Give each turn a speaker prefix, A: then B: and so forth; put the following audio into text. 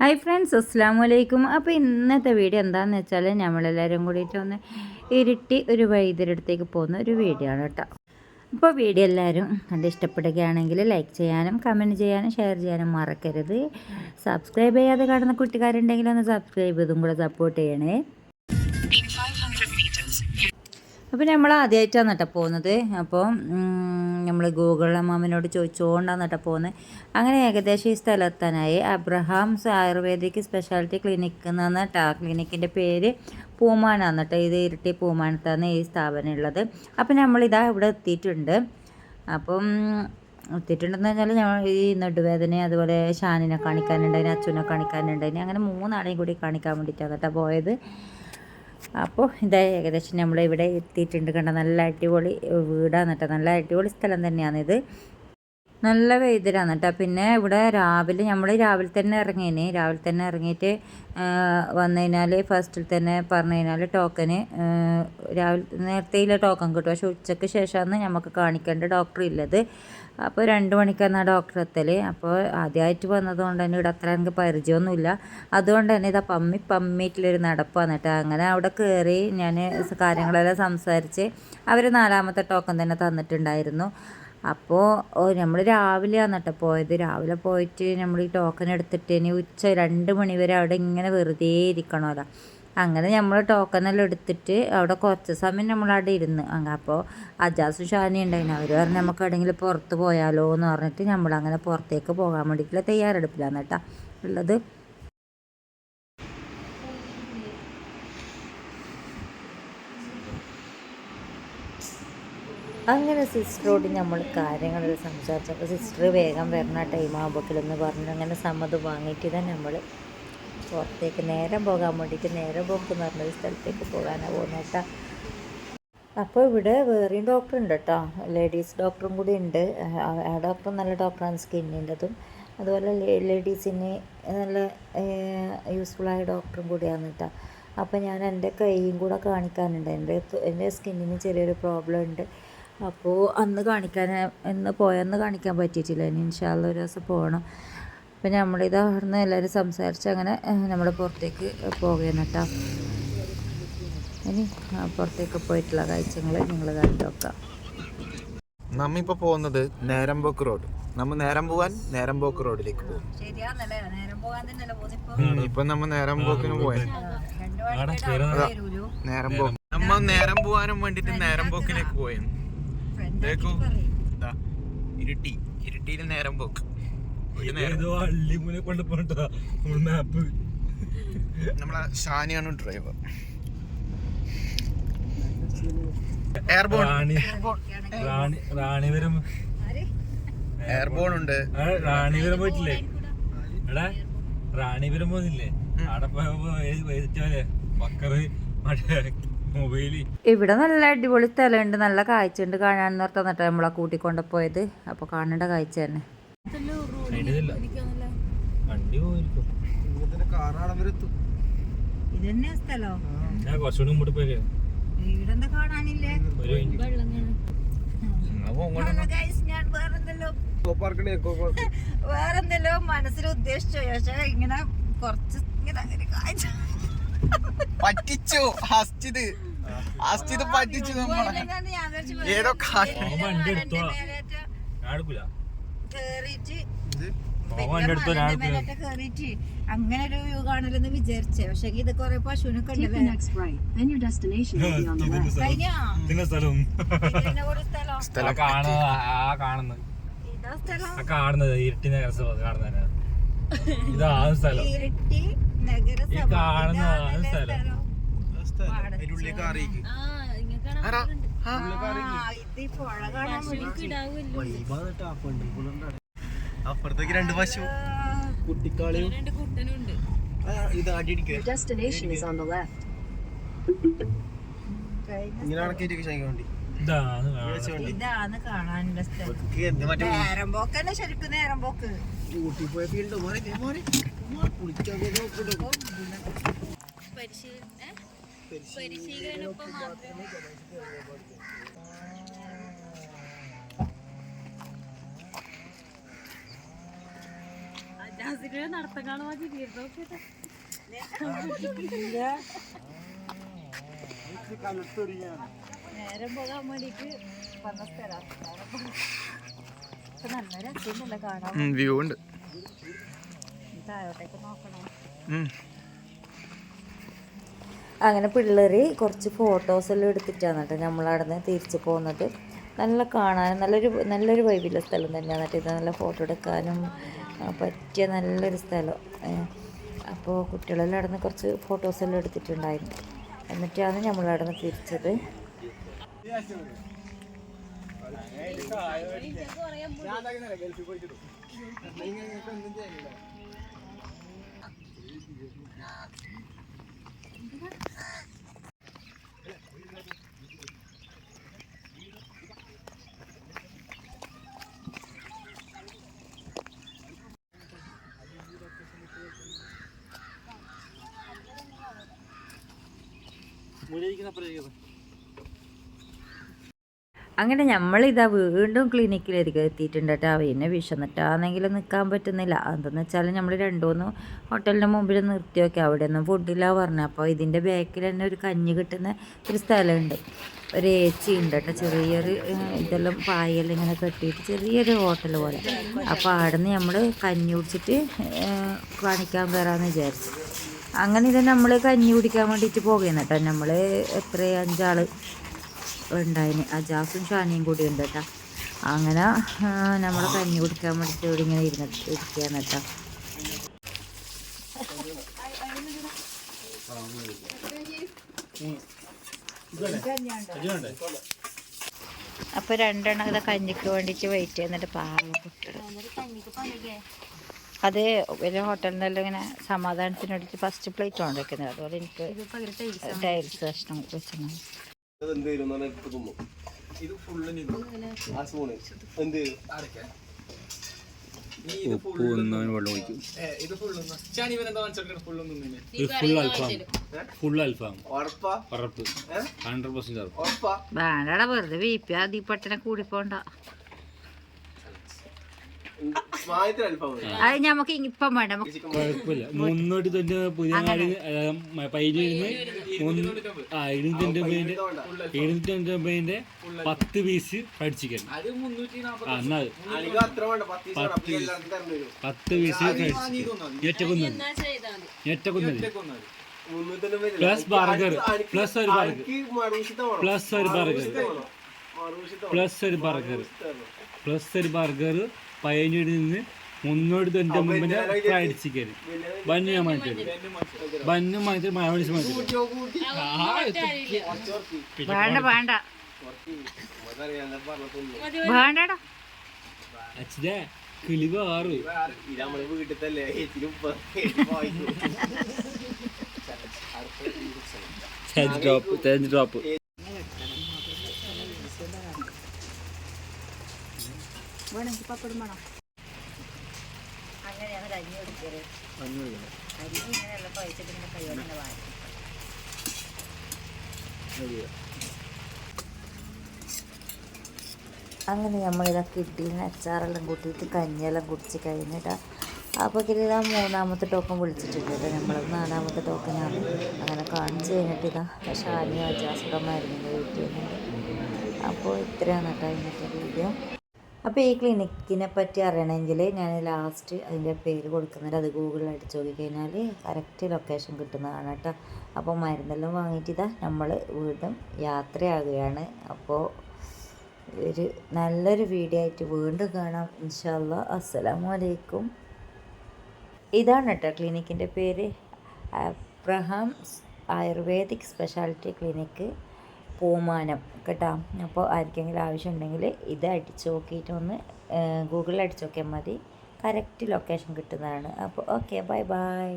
A: Hi friends അസ്സാം വലൈക്കും അപ്പോൾ ഇന്നത്തെ വീഡിയോ എന്താണെന്ന് വെച്ചാൽ നമ്മളെല്ലാവരും കൂടിയിട്ട് ഒന്ന് ഇരുട്ടി ഒരു വൈദ്യരടുത്തേക്ക് പോകുന്ന ഒരു വീഡിയോ ആണ് കേട്ടോ അപ്പോൾ വീഡിയോ എല്ലാവരും കണ്ട് ഇഷ്ടപ്പെടുകയാണെങ്കിൽ ലൈക്ക് ചെയ്യാനും കമന്റ് ചെയ്യാനും ഷെയർ ചെയ്യാനും മറക്കരുത്. സബ്സ്ക്രൈബ് ചെയ്യാതെ കാണുന്ന കുട്ടിക്കാരുണ്ടെങ്കിൽ ഒന്ന് സബ്സ്ക്രൈബ് ചെയ്തും കൂടെ സപ്പോർട്ട് ചെയ്യണേ. അപ്പോൾ നമ്മൾ ആദ്യമായിട്ടാണ് കേട്ടോ പോകുന്നത്. അപ്പോൾ നമ്മൾ ഗൂഗിൾ അമ്മാമനോട് ചോദിച്ചുകൊണ്ടാണ് കേട്ടോ പോകുന്നത്. അങ്ങനെ ഏകദേശം ഈ സ്ഥലത്തനായി. അബ്രഹാംസ് ആയുർവേദിക് സ്പെഷ്യാലിറ്റി ക്ലിനിക്ക് എന്നാണ് കേട്ടോ ആ ക്ലിനിക്കിന്റെ പേര് പൂമാനാണ് കേട്ടോ ഇത് ഇരട്ടി പൂമാനത്താണ് ഈ സ്ഥാപനം ഉള്ളത്. അപ്പം നമ്മളിതാ ഇവിടെ എത്തിയിട്ടുണ്ട്. അപ്പം എത്തിയിട്ടുണ്ടെന്ന് വെച്ചാൽ ഞങ്ങൾ ഈ നടുവേദന അതുപോലെ ഷാനിനെ കാണിക്കാനുണ്ടായിന് അച്ഛനെ കാണിക്കാനുണ്ടായിന് അങ്ങനെ മൂന്നാളെയും കൂടി കാണിക്കാൻ വേണ്ടിയിട്ടാണ് കേട്ടോ പോയത്. അപ്പോൾ ഇതാ ഏകദേശം നമ്മൾ ഇവിടെ എത്തിയിട്ടുണ്ട്. കണ്ട? നല്ല അടിപൊളി വീടാണ് കേട്ടോ നല്ല അടിപൊളി സ്ഥലം തന്നെയാണിത്. നല്ല വെയ്തലാണ് കേട്ടോ പിന്നെ ഇവിടെ രാവിലെ നമ്മൾ രാവിലെ തന്നെ ഇറങ്ങിയേനെ രാവിലെ തന്നെ ഇറങ്ങിയിട്ട് വന്നു കഴിഞ്ഞാൽ ഫസ്റ്റിൽ തന്നെ പറഞ്ഞു കഴിഞ്ഞാൽ ടോക്കന് രാവിലെ നേരത്തെയില്ല ടോക്കൺ കിട്ടും. പക്ഷെ ഉച്ചയ്ക്ക് ശേഷമാണ് നമുക്ക് കാണിക്കേണ്ട ഡോക്ടർ ഇല്ലത്. അപ്പോൾ രണ്ട് മണിക്കാണ് ഡോക്ടർ എത്തൽ അപ്പോൾ ആദ്യമായിട്ട് വന്നതുകൊണ്ട് തന്നെ ഇവിടെ അത്ര എനിക്ക് പരിചയമൊന്നുമില്ല അതുകൊണ്ട് തന്നെ ഇതാ പമ്മി പമ്മിയിട്ടുള്ളൊരു നടപ്പാണ് കേട്ടോ അങ്ങനെ അവിടെ കയറി ഞാൻ കാര്യങ്ങളെല്ലാം സംസാരിച്ച് അവർ നാലാമത്തെ ടോക്കൺ തന്നെ തന്നിട്ടുണ്ടായിരുന്നു. അപ്പോൾ നമ്മൾ രാവിലെയാണ് കേട്ടോ പോയത്. രാവിലെ പോയിട്ട് നമ്മൾ ഈ ടോക്കൺ എടുത്തിട്ട് ഇനി ഉച്ച രണ്ട് മണി വരെ അവിടെ ഇങ്ങനെ വെറുതെ ഇരിക്കണമല്ലോ അങ്ങനെ നമ്മൾ ടോക്കണെല്ലാം എടുത്തിട്ട് അവിടെ കുറച്ച് സമയം നമ്മൾ അവിടെ ഇരുന്ന്. അങ്ങനെ അപ്പോൾ അജാസും ഷാനി ഉണ്ടായിരുന്നു അവർ പറഞ്ഞു നമുക്ക് എവിടെയെങ്കിലും പുറത്ത് പോയാലോ എന്ന് പറഞ്ഞിട്ട് നമ്മൾ അങ്ങനെ പുറത്തേക്ക് പോകാൻ വേണ്ടിയിട്ടുള്ള തയ്യാറെടുപ്പിലാണ് കേട്ടോ ഉള്ളത്. അങ്ങനെ സിസ്റ്ററോട് നമ്മൾ കാര്യങ്ങളെല്ലാം സംസാരിച്ചപ്പോൾ സിസ്റ്റർ വേഗം വരണ ടൈം ആകുമ്പോഴേക്കില്ലെന്ന് പറഞ്ഞു അങ്ങനെ സമ്മതം വാങ്ങിയിട്ട് തന്നെ നമ്മൾ പുറത്തേക്ക് നേരം പോകാൻ വേണ്ടിയിട്ട് നേരം പോക്ക് എന്ന് പറഞ്ഞൊരു സ്ഥലത്തേക്ക് പോകാനാണ് പോകുന്നത് കേട്ടോ അപ്പോൾ ഇവിടെ വേറെയും ഡോക്ടർ ഉണ്ട് കേട്ടോ ലേഡീസ് ഡോക്ടറും കൂടി ഉണ്ട്. ആ ഡോക്ടർ നല്ല ഡോക്ടറാണ് സ്കിന്നിന്റെതും. അതുപോലെ ലേഡീസിന് നല്ല യൂസ്ഫുള്ളായ ഡോക്ടറും കൂടിയാണ് കേട്ടോ അപ്പോൾ ഞാൻ എന്റെ കൈയും കൂടെ കാണിക്കാനുണ്ട്. എന്റെ എന്റെ സ്കിന്നിന് ചെറിയൊരു പ്രോബ്ലം ഉണ്ട്. അപ്പോൾ അന്ന് കാണിക്കാൻ ഇന്ന് പോയെന്ന് കാണിക്കാൻ പറ്റിയിട്ടില്ല. ഇനി ഇൻഷാല്ല ഒരു ദിവസം പോകണം അപ്പം നമ്മളിത് അവിടുന്ന് എല്ലാവരും സംസാരിച്ച് അങ്ങനെ നമ്മൾ പുറത്തേക്ക് പോകുകയാണ് കേട്ടോ ഇനി പുറത്തേക്ക് പോയിട്ടുള്ള കാഴ്ചകൾ നിങ്ങൾ കണ്ടു നോക്കാം.
B: നമ്മ ഇപ്പൊ പോകുന്നത് നേരമ്പോക്ക് റോഡ്. നമ്മ നേരം പോവാൻ നേരമ്പോക്ക് റോഡിലേക്ക് പോകും. ഇപ്പൊ നമ്മ നേരമ്പോക്കിന് പോയ നേരമ്പോക്ക് നമ്മ നേരം പോവാനും വേണ്ടിട്ട് പോയി ദേക്കു ദാ, ഇരുട്ടി. ഇരുട്ടിയിൽ നേരം
C: പോണ്ടാ മാപ്പ്
B: നമ്മളെ ഷാനിയാണ് driver airborne
C: Rani. Rani Ranipuram
B: airborne ഉണ്ട്.
C: ആ, റാണിപുരം പോയിട്ടില്ലേ? എടാ റാണിപുരം പോന്നില്ലേ? അവിടെ പോയപ്പോ ബക്കറ് മറ്റേ
A: ഇവിടെ നല്ല അടിപൊളി സ്ഥലമുണ്ട്. നല്ല കാഴ്ച ഉണ്ട് കാണാൻ പറഞ്ഞിട്ട് നമ്മളെ കൂട്ടിക്കൊണ്ട പോയത്. അപ്പൊ കാണേണ്ട കാഴ്ച തന്നെ. ഇതന്നെ സ്ഥലോ.
C: കുറച്ചുകൂടി മുമ്പോട്ട് പോയേ
A: കാണാനില്ലേ? വേറെന്തല്ലോ? മനസ്സിൽ ഉദ്ദേശിച്ചോ? പക്ഷെ ഇങ്ങനെ കുറച്ച് ഇങ്ങനെ കാഴ്ച.
B: പറ്റിച്ചു ഹസ്റ്റിത് ഹസ്റ്റിത് പറ്റിച്ചു നമ്മളെ. ഏതോ
A: അങ്ങനെ ഒരു വ്യൂ കാണലെന്ന് വിചാരിച്ചേ. പക്ഷെ ഇത് കൊറേ പശുവിനൊക്കെ
C: കാണുന്നത് ആ
A: ഇതാ സ്ഥലം.
C: ആ കാണുന്നത് ഇരുട്ടി നഗരസഭ കാണുന്നത് ഇതാണ് സ്ഥലം.
A: ഇരട്ടി നഗരസഭ
C: ഈ കാണുന്ന സ്ഥലം.
B: ആ.
A: ആ, ഇത് ഈ പുഴ കാണാൻ വേണ്ടി
B: അപ്പുറത്തേക്ക് രണ്ട് പശു. കുട്ടിക്കാളിയും ഇത് അടിയടിക്കുക ഇങ്ങനെ ഇറക്കിയിട്ട് വേണ്ടി.
C: ഇതാണ്
A: കാണാനുള്ള സ്ഥലം. നേരം ശരിക്കും നേരം പോക്ക്.
B: ഊട്ടി പോയ ഫീൽഡ് മോനെ മോനെ.
D: നടത്തം
A: നേരം പോകാൻ വേണ്ടിട്ട് വന്ന സ്ഥലം നല്ല രസമൊന്നുമില്ല കാണാൻ
B: വ്യൂ ഉണ്ട്.
A: താഴോട്ടേക്ക് നോക്കണം. അങ്ങനെ പിള്ളേർ കുറച്ച് ഫോട്ടോസെല്ലാം എടുത്തിട്ടാണ് കേട്ടോ നമ്മളവിടെ നിന്ന് തിരിച്ചു പോകുന്നത്. നല്ല കാണാനും നല്ലൊരു നല്ലൊരു വൈബിലുള്ള സ്ഥലം തന്നെയാണ് കേട്ടോ ഇത്. നല്ല ഫോട്ടോ എടുക്കാനും പറ്റിയ നല്ലൊരു സ്ഥലം. അപ്പോൾ കുട്ടികളെല്ലാം അവിടെ നിന്ന് കുറച്ച് ഫോട്ടോസെല്ലാം എടുത്തിട്ടുണ്ടായിരുന്നു. എന്നിട്ടാണ് നമ്മളവിടെ നിന്ന് തിരിച്ചത് മുരയിക്കുന്ന അപ്പുറം അങ്ങനെ നമ്മളിതാ വീണ്ടും ക്ലിനിക്കിലേക്ക് എത്തിയിട്ടുണ്ട് കേട്ടോ പിന്നെ വിശന്നിട്ടാണെങ്കിലും നിൽക്കാൻ പറ്റുന്നില്ല. എന്തെന്ന് വെച്ചാൽ നമ്മൾ രണ്ടുമൂന്ന് ഹോട്ടലിന്റെ മുമ്പിൽ നിർത്തി നോക്കി അവിടെ ഒന്നും ഫുഡില്ല പറഞ്ഞു. അപ്പോൾ ഇതിന്റെ ബാക്കിൽ തന്നെ ഒരു കഞ്ഞി കിട്ടുന്ന ഒരു സ്ഥലമുണ്ട്. ഒരു ഏച്ചി ഉണ്ട് കേട്ടോ ചെറിയൊരു ഇതെല്ലാം പായെല്ലാം ഇങ്ങനെ കെട്ടിയിട്ട് ചെറിയൊരു ഹോട്ടൽ പോലെ. അപ്പോൾ അവിടെ നിന്ന് നമ്മൾ കഞ്ഞി കുടിച്ചിട്ട് കാണിക്കാൻ കയറാമെന്ന് വിചാരിച്ചു. അങ്ങനെ ഇത് നമ്മൾ കഞ്ഞി കുടിക്കാൻ വേണ്ടിയിട്ട് പോകുന്നു കേട്ടോ. നമ്മൾ എത്ര അഞ്ചാൾ ഉണ്ടായിന്. അജാസും ഷാനിയും കൂടി ഉണ്ട് കേട്ടോ. അങ്ങനെ നമ്മൾ കഞ്ഞി കുടിക്കാൻ വേണ്ടിയിട്ട് ഇവിടെ ഇങ്ങനെ ഇരുന്നിട്ട് ഇരിക്കുകയാണ് കേട്ടോ. അപ്പൊ രണ്ടെണ്ണം ഇതാ കഞ്ഞിക്ക് വേണ്ടിട്ട് വെയിറ്റ് ചെയ്യുന്നുണ്ട് പാവം കുട്ടികൾ അത് വലിയ ഹോട്ടലിൽ നിന്നെല്ലാം ഇങ്ങനെ സമാധാനത്തിന് വേണ്ടിയിട്ട് ഫസ്റ്റ് പ്ലേറ്റ് ആണ് വെക്കുന്നത് അതുപോലെ എനിക്ക് ടൈൽസ് കഷ്ണം
B: ഇത്
C: ഒഴിക്കും.
B: ഇത്
C: ഫുൾ അൽഫാം. ഫുൾ അൽഫാം.
B: ഉറപ്പാ?
C: ഉറപ്പ്. ഹൺഡ്രഡ് പെർസെന്റ് ഉറപ്പ്.
B: ഉറപ്പാ?
A: വേണ്ടടാ വെറുതെ വി പി ആദ്യം പട്ടനെ കൂടിപ്പോണ്ട
B: മായത്തിൽ അൽഫാം
A: അത് നമുക്ക് ഇപ്പം വേണ്ട നമുക്ക്
C: കുഴപ്പമില്ല. മുന്നൂറ്റി തന്നെ പുതിയ നാട് പൈനിരുന്ന് ആ ഇരുന്നൂറ്റി തൊണ്ണൂറ്റി ഇരുന്നൂറ്റി പത്ത് പീസ് ഫ്രൈഡ് ചിക്കൻ ആ എന്നാ
B: പത്ത്
C: പത്ത് പീസ് ഫ്രൈഡ് ചിക്കൻ ഞെറ്റക്കുന്ന് ഞെറ്റക്കുന്ന് പ്ലസ് ബർഗർ. പ്ലസ് ഒരു ബർഗർ. പ്ലസ് ഒരു ബർഗർ. പ്ലസ് ഒരു ബർഗർ. പ്ലസ് ഒരു ബർഗർ. പയ്യന്നൂരിൽ നിന്ന് മുന്നോട്ട് തൊണ്ണൂറ്റി ഒമ്പതിന്റെ ഫ്രൈഡ് ചിക്കൻ ബന്നു ഞാൻ മാറ്റി ബന്നു മാറ്റി മയോണീസ് മാറ്റി
A: വേണ്ട വേണ്ട. വേണ്ടടാ.
C: അച്ഛനെ കിളി വേറു
B: വീട്ടിലല്ലേ
C: ഡ്രോപ്പ് ഡ്രോപ്പ്
A: വേണമെങ്കിൽ പപ്പടും വേണം. അങ്ങനെയാണ് കഞ്ഞി കുടിക്കൽ. കഞ്ഞി ഇങ്ങനെയുള്ള പൈസക്ക് ഇങ്ങനെ കൈയോടെ ഇങ്ങനെ വാരി അങ്ങനെ നമ്മളിതൊക്കെ ഇഡ്ഡലിന് അച്ചാറെല്ലാം കൂട്ടിയിട്ട് കഞ്ഞിയെല്ലാം കുടിച്ച് കഴിഞ്ഞിട്ടാ. അപ്പോൾ ഇതാ മൂന്നാമത്തെ ടോക്കൺ വിളിച്ചിട്ടുണ്ട് കേട്ടോ. നമ്മൾ നാലാമത്തെ ടോക്കനാണ് അങ്ങനെ കാണിച്ച് കഴിഞ്ഞിട്ട് ഇതാ ഷാനി അജാസുടെ അച്ചാസുഖമായിരുന്നു വീട്ടിൽ നിന്ന് അപ്പോൾ ഇത്രയാണ് കേട്ടോ ഇന്നത്തെ വീഡിയോ അപ്പോൾ ഈ ക്ലിനിക്കിനെ പറ്റി അറിയണമെങ്കിൽ ഞാൻ ലാസ്റ്റ് അതിന്റെ പേര് കൊടുക്കുന്നുണ്ട് അത് ഗൂഗിളിൽ അടിച്ച് നോക്കിക്കഴിഞ്ഞാൽ കറക്റ്റ് ലൊക്കേഷൻ കിട്ടുന്നതാണ് കേട്ടോ. അപ്പോൾ മരുന്നെല്ലാം വാങ്ങിയിട്ട് ഇതാ നമ്മൾ വീണ്ടും യാത്രയാകുകയാണ്. അപ്പോൾ ഒരു നല്ലൊരു വീഡിയോ ആയിട്ട് വീണ്ടും കാണാം. ഇൻഷാല്ല അസ്സലാമു അലൈക്കും ഇതാണ് കേട്ടോ ക്ലിനിക്കിന്റെ പേര്. Abraham ayurvedic speciality clinic Poomanam കേട്ടോ. അപ്പോൾ ആർക്കെങ്കിലും ആവശ്യമുണ്ടെങ്കിൽ ഇത് അടിച്ച് നോക്കിയിട്ട് ഒന്ന് ഗൂഗിളിൽ അടിച്ച് നോക്കിയാൽ മതി. കറക്റ്റ് ലൊക്കേഷൻ കിട്ടുന്നതാണ്. അപ്പോൾ ഓക്കെ ബൈ ബൈ.